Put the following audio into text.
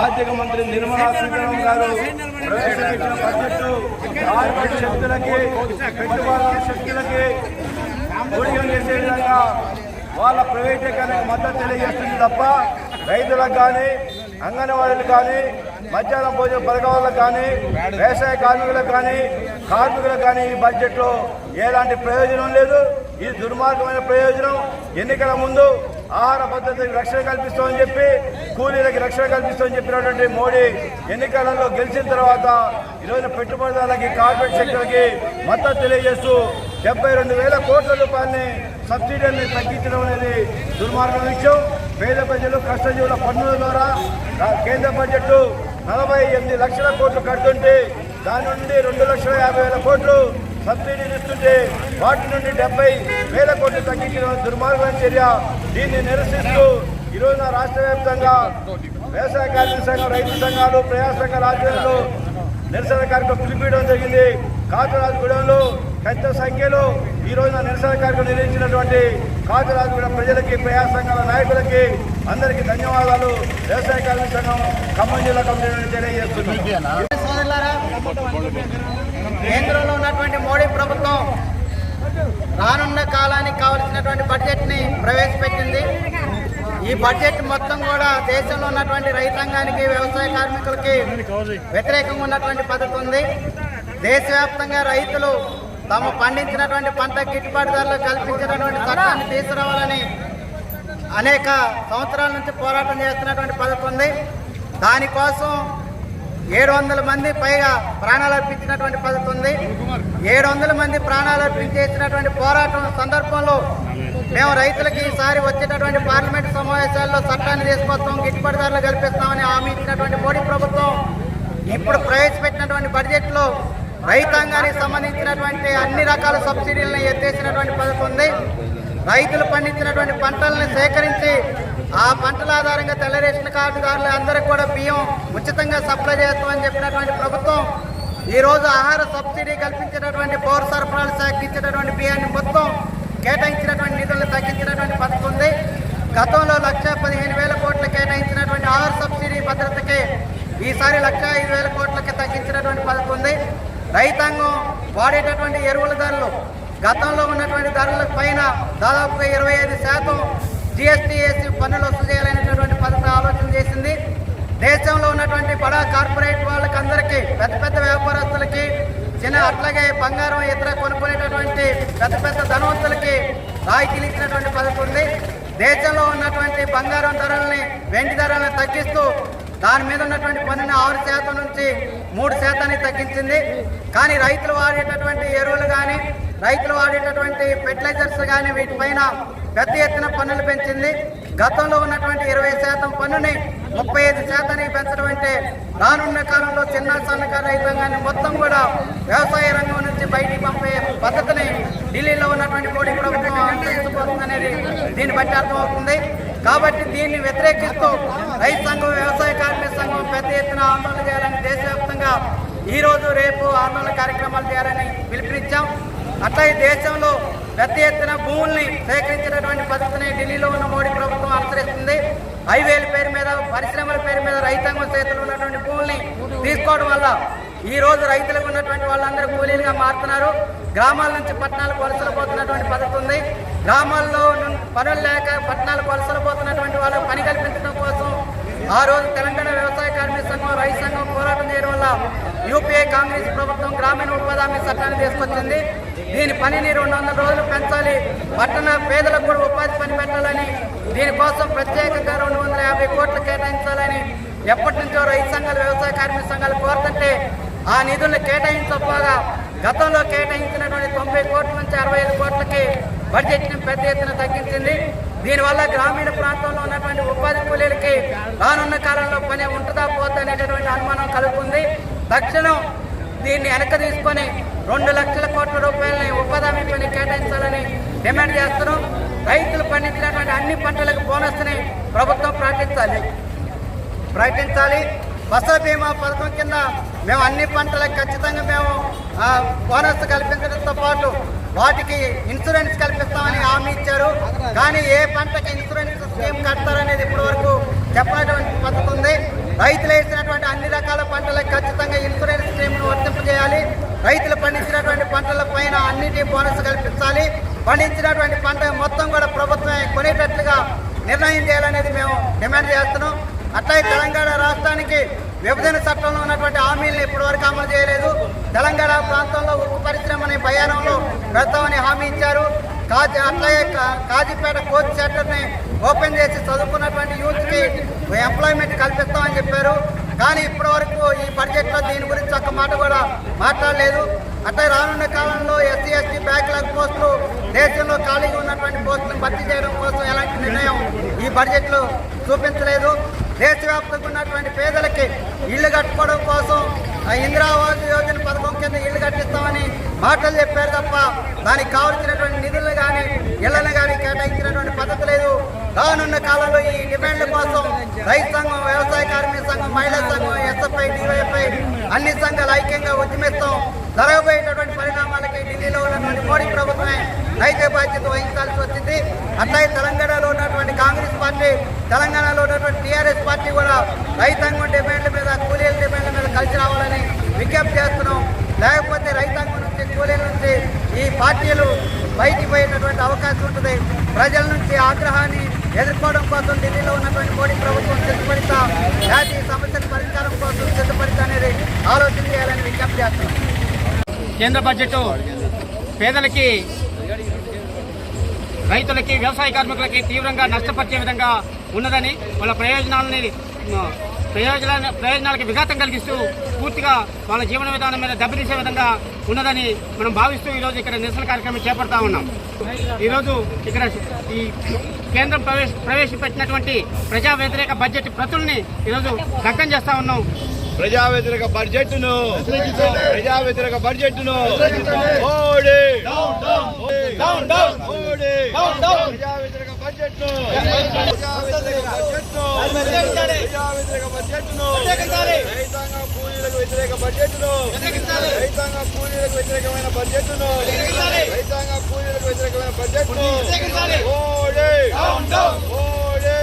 ఆర్థిక మంత్రి నిర్మలా సీతారామన్ గారు ప్రవేశపెట్టిన బడ్జెట్ కార్పొరేట్ శక్తులకి పెట్టుబడుల శక్తులకి ఊడిగం చేసే విధంగా వాళ్ళ ప్రైవేటీకరణకు మద్దతు తెలియజేస్తుంది తప్ప రైతులకు కానీ అంగన్వాడీలకు కానీ మధ్యాహ్నం భోజన పథకాలకు కానీ వ్యవసాయ కార్మికులకు కానీ కార్మికులకు కానీ ఈ బడ్జెట్లో ఎలాంటి ప్రయోజనం లేదు. ఇది దుర్మార్గమైన ప్రయోజనం. ఎన్నికల ముందు ఆహార భద్రతకి రక్షణ కల్పిస్తామని చెప్పి కూలీలకి రక్షణ కల్పిస్తామని చెప్పినటువంటి మోడీ ఎన్నికలలో గెలిచిన తర్వాత ఈరోజు పెట్టుబడిదారులకి కార్పొరేట్ సెక్టర్కి మద్దతు తెలియజేస్తూ డెబ్బై రెండు వేల కోట్ల రూపాయలని సబ్సిడీని తగ్గించడం అనేది దుర్మార్గం విషయం. పేద ప్రజలు కష్టజీవుల పన్నుల ద్వారా కేంద్ర బడ్జెట్ నలభై ఎనిమిది లక్షల కోట్లు కడుతుంటే దాని నుండి రెండు లక్షల యాభై వేల కోట్లు సబ్సిడీని ఇస్తుంటే వాటి నుండి డెబ్బై వేల కోట్లు తగ్గించడం దుర్మార్గమైన చర్య దీన్ని నిరసిస్తూ ఈరోజున రాష్ట్ర వ్యాప్తంగా వ్యవసాయ కార్మిక సంఘం రైతు సంఘాలు ప్రజా సంఘాల ఆధ్వర్యంలో నిరసన కార్యక్రమం పిలిపించడం జరిగింది. కాకరాజగూడెంలో పెద్ద సంఖ్యలో ఈ రోజున నిరసన కార్యక్రమం నిర్వహించినటువంటి కాకరాజగూడెం ప్రజలకి ప్రజా సంఘాల నాయకులకి అందరికీ ధన్యవాదాలు. వ్యవసాయ కార్మిక సంఘం ఖమ్మం జిల్లా కమిటీ తెలియజేస్తున్నాం కేంద్రంలో ఉన్నటువంటి మోడీ ప్రభుత్వం రానున్న కాలానికి కావలసినటువంటి బడ్జెట్ని ప్రవేశపెట్టింది. ఈ బడ్జెట్ మొత్తం కూడా దేశంలో ఉన్నటువంటి రైతాంగానికి వ్యవసాయ కార్మికులకి వ్యతిరేకంగా ఉన్నటువంటి పద్ధతి ఉంది. దేశవ్యాప్తంగా రైతులు తాము పండించినటువంటి పంట గిట్టుబాటు ధరలు కల్పించినటువంటి చట్టాన్ని తీసుకురావాలని అనేక సంవత్సరాల నుంచి పోరాటం చేస్తున్నటువంటి పద్ధతి ఉంది. దానికోసం ఏడు వందల మంది పైగా ప్రాణాలు అర్పించినటువంటి పద్ధతి ఉంది. ఏడు వందల మంది ప్రాణాలు అర్పించేసినటువంటి పోరాటం సందర్భంలో మేము రైతులకి ఈసారి వచ్చేటటువంటి పార్లమెంట్ సమావేశాల్లో చట్టాన్ని తీసుకొస్తాం గిట్టుబాటు ధరలు కల్పిస్తామని హామీ ఇచ్చినటువంటి మోడీ ప్రభుత్వం ఇప్పుడు ప్రవేశపెట్టినటువంటి బడ్జెట్లో రైతాంగానికి సంబంధించినటువంటి అన్ని రకాల సబ్సిడీలను ఎత్తేసినటువంటి పద్ధతి ఉంది. రైతులు పండించినటువంటి పంటలను సేకరించి ఆ పంటల ఆధారంగా తెల్ల రేషన్ కార్డుదారులు అందరికీ కూడా బియ్యం ఉచితంగా సప్లై చేస్తామని చెప్పినటువంటి ప్రభుత్వం ఈరోజు ఆహార సబ్సిడీ కల్పించినటువంటి పౌర సరఫరాలు శాఖ ఇచ్చినటువంటి బియ్యాన్ని మొత్తం కేటాయించినటువంటి నిధులను తగ్గించినటువంటి పథకం ఉంది. గతంలో లక్ష పదిహేను వేల కోట్లు కేటాయించినటువంటి ఆహార సబ్సిడీ భద్రతకి ఈసారి లక్ష ఐదు వేల కోట్లకి తగ్గించినటువంటి పథకం ఉంది. రైతాంగం వాడేటటువంటి ఎరువుల ధరలు గతంలో ఉన్నటువంటి ధరల పైన దాదాపుగా ఇరవై ఐదు శాతం జిఎస్టీ వేసి పన్నులు వసూలు చేయాలనేటటువంటి పద్ధతి ఆలోచన చేసింది. దేశంలో ఉన్నటువంటి బడా కార్పొరేట్ వాళ్ళకి అందరికీ పెద్ద పెద్ద వ్యాపారస్తులకి చిన్న అట్లాగే బంగారం ఇతర కొనుక్కునేటటువంటి పెద్ద పెద్ద ధనవంతులకి రాయితీలు ఇచ్చినటువంటి పద్ధతి ఉంది. దేశంలో ఉన్నటువంటి బంగారం ధరల్ని వెండి ధరల్ని తగ్గిస్తూ దాని మీద ఉన్నటువంటి పన్నుని ఆరు శాతం నుంచి మూడు శాతానికి తగ్గించింది. కానీ రైతులు వాడేటటువంటి ఎరువులు కానీ రైతులు వాడేటటువంటి ఫెర్టిలైజర్స్ కానీ వీటిపైన పెద్ద ఎత్తున పన్నులు పెంచింది. గతంలో ఉన్నటువంటి ఇరవై శాతం పన్నుని ముప్పై ఐదు శాతానికి పెంచడం అంటే రానున్న కాలంలో చిన్న సన్నకారు రైతాంగాన్ని మొత్తం కూడా వ్యవసాయ రంగం నుంచి బయటికి పంపే పద్ధతిని ఢిల్లీలో ఉన్నటువంటి మోడీ ప్రభుత్వం అనుసరించబోతుంది అనేది దీన్ని బట్టి అర్థమవుతుంది. కాబట్టి దీన్ని వ్యతిరేకిస్తూ రైతు సంఘం వ్యవసాయ కార్మిక సంఘం పెద్ద ఎత్తున ఆందోళన చేయాలని దేశవ్యాప్తంగా ఈ రోజు రేపు ఆందోళన కార్యక్రమాలు చేయాలని పిలుపునిచ్చాం. అట్లా ఈ దేశంలో పెద్ద ఎత్తున భూముల్ని సేకరించినటువంటి పద్ధతిని ఢిల్లీలో ఉన్న మోడీ ప్రభుత్వం అనుసరిస్తుంది హైవేల పేరు మీద పరిశ్రమల పేరు మీద రైతాంగం చేతులు ఉన్నటువంటి భూముల్ని తీసుకోవడం వల్ల ఈ రోజు రైతులకు ఉన్నటువంటి వాళ్ళందరూ కూలీలుగా మారుతున్నారు. గ్రామాల నుంచి పట్టణాలకు వలసలు పోతున్నటువంటి పద్ధతి ఉంది. గ్రామాల్లో పనులు లేక పట్టణాలకు వలసలు పోతున్నటువంటి వాళ్ళకు పని కల్పించడం కోసం ఆ రోజు తెలంగాణ వ్యవసాయ కార్మిక సంఘం రైతు సంఘం పోరాటం చేయడం వల్ల యూపీఏ కాంగ్రెస్ ప్రభుత్వం గ్రామీణ ఉపాధి చట్టాన్ని తీసుకొచ్చింది. దీని పనిని రెండు వందల రోజులు పెంచాలి. పట్టణ పేదలకు కూడా ఉపాధి పని పెట్టాలని దీనికోసం ప్రత్యేకంగా రెండు వందల యాభై కోట్లు కేటాయించాలని ఎప్పటి నుంచో రైతు సంఘాలు వ్యవసాయ కార్మిక సంఘాలు కోరుతుంటే ఆ నిధులను కేటాయించకపోగా గతంలో కేటాయించినటువంటి తొంభై కోట్ల నుంచి అరవై ఐదు కోట్లకి బడ్జెట్ని పెద్ద ఎత్తున తగ్గించింది. దీనివల్ల గ్రామీణ ప్రాంతంలో ఉన్నటువంటి ఉపాధి కూలీలకి రానున్న కాలంలో పని ఉంటుందా పోతా అనేటటువంటి అనుమానం కలుగుతుంది. తక్షణం దీన్ని వెనక తీసుకొని రెండు లక్షల కోట్ల రూపాయలని ఉపాధి హామీ పని కేటాయించాలని డిమాండ్ చేస్తున్నాం. రైతులు పండించినటువంటి అన్ని పంటలకు బోనస్ని ప్రభుత్వం ప్రకటించాలి. ప్రకటించాలి. ఫసల్ బీమా పథకం కింద మేము అన్ని పంటలకు ఖచ్చితంగా మేము ఆ, బోనస్ కల్పించడంతో పాటు వాటికి ఇన్సూరెన్స్ కల్పిస్తామని హామీ ఇచ్చారు. కానీ ఏ పంటకి ఇన్సూరెన్స్ స్కీమ్ కడతారనేది ఇప్పటివరకు చెప్పినటువంటి పద్ధతి ఉంది. రైతులు వేసినటువంటి అన్ని రకాల పంటలకు ఖచ్చితంగా ఇన్సూరెన్స్ స్కీమ్ను వర్తింపజేయాలి. రైతులు పండించినటువంటి పంటల పైన అన్నిటి బోనస్ కల్పించాలి. పండించినటువంటి పంట మొత్తం కూడా ప్రభుత్వమే కొనేటట్లుగా నిర్ణయం చేయాలనేది మేము డిమాండ్ చేస్తున్నాం. అట్లాగే తెలంగాణ రాష్ట్రానికి విభజన చట్టంలో ఉన్నటువంటి హామీలను ఇప్పటివరకు అమలు చేయలేదు. తెలంగాణ ప్రాంతంలో పరిశ్రమని బయానంలో పెడతామని హామీ ఇచ్చారు. కాజీ అట్లాగే కాజీపేట కోచ్ సెంటర్ని ఓపెన్ చేసి చదువుకున్నటువంటి యూత్కి ఎంప్లాయ్మెంట్ కల్పిస్తామని చెప్పారు. కానీ ఇప్పటివరకు ఈ బడ్జెట్లో దీని గురించి ఒక్క మాట కూడా మాట్లాడలేదు. అట్లా రానున్న కాలంలో ఎస్సీ ఎస్టీ బ్యాక్లాగ్ పోస్టులు దేశంలో ఖాళీగా ఉన్నటువంటి పోస్టులను భర్తీ చేయడం కోసం ఎలాంటి నిర్ణయం ఈ బడ్జెట్లో చూపించలేదు. దేశవ్యాప్తంగా ఉన్నటువంటి పేదలకి ఇల్లు కట్టుకోవడం కోసం ఆ ఇందిరా ఆవాస్ యోజన పథకం కింద ఇల్లు కట్టిస్తామని మాటలు చెప్పారు తప్ప దానికి కావలసినటువంటి నిధులు కానీ ఇళ్ళను కానీ కేటాయించినటువంటి పద్ధతి లేదు. రానున్న కాలంలో ఈ డిమాండ్ల కోసం రైతు సంఘం వ్యవసాయ కార్మిక సంఘం మహిళా సంఘం ఎస్ఎఫ్ఐ డివైఎఫ్ఐ అన్ని సంఘాలు ఐక్యంగా ఉద్యమిస్తాం. జరగబోయేటటువంటి పరిణామాలకి ఢిల్లీలో ఉన్నటువంటి మోడీ ప్రభుత్వమే నైతిక బాధ్యత వహించాల్సి వచ్చింది. అట్లాగే తెలంగాణలో ఉన్నటువంటి కాంగ్రెస్ పార్టీ తెలంగాణలో ఉన్నటువంటి టీఆర్ఎస్ పార్టీ కూడా రైతాంగం డిమాండ్ల మీద కూలీల డిమాండ్ల కలిసి రావాలని విజ్ఞప్తి చేస్తున్నాం. లేకపోతే రైతాంగం నుంచి కూలీల నుంచి ఈ పార్టీలు బయటికి పోయేటటువంటి అవకాశం ఉంటుంది. ప్రజల నుంచి ఆగ్రహాన్ని ఎదుర్కోవడం కోసం ఢిల్లీలో ఉన్నటువంటి మోడీ ప్రభుత్వం సిద్ధపడతా జాతీయ సమస్యల పరిష్కారం కోసం సిద్ధపడతా అనేది ఆలోచన చేయాలని విజ్ఞప్తి చేస్తున్నాం. కేంద్ర బడ్జెట్ పేదలకి రైతులకి వ్యవసాయ కార్మికులకి తీవ్రంగా నష్టపరిచే విధంగా ఉన్నదని వాళ్ళ ప్రయోజనాలని ప్రయోజన ప్రయోజనాలకి విఘాతం కలిగిస్తూ పూర్తిగా వాళ్ళ జీవన విధానం మీద దెబ్బతీసే విధంగా ఉన్నదని మనం భావిస్తూ ఈరోజు ఇక్కడ నిరసన కార్యక్రమం చేపడతా ఉన్నాం. ఈరోజు ఇక్కడ ఈ కేంద్రం ప్రవేశ ప్రవేశపెట్టినటువంటి ప్రజా వ్యతిరేక బడ్జెట్ ప్రతుల్ని ఈరోజు దగ్ధం చేస్తా ఉన్నాం. ప్రజా వ్యతిరేక బడ్జెట్ను ప్రజా వ్యతిరేక బడ్జెట్ను మోడీ మోడీ ప్రజా వ్యతిరేక బడ్జెట్ను ప్రజా వ్యతిరేక బడ్జెట్ను ప్రజా వ్యతిరేక బడ్జెట్ను రైతాంగ కూలీలకు వ్యతిరేక బడ్జెట్ను రైతాంగ కూలీలకు వ్యతిరేకమైన బడ్జెట్ను రైతాంగ కూలీలకు వ్యతిరేకమైన బడ్జెట్ను మోడీ మోడీ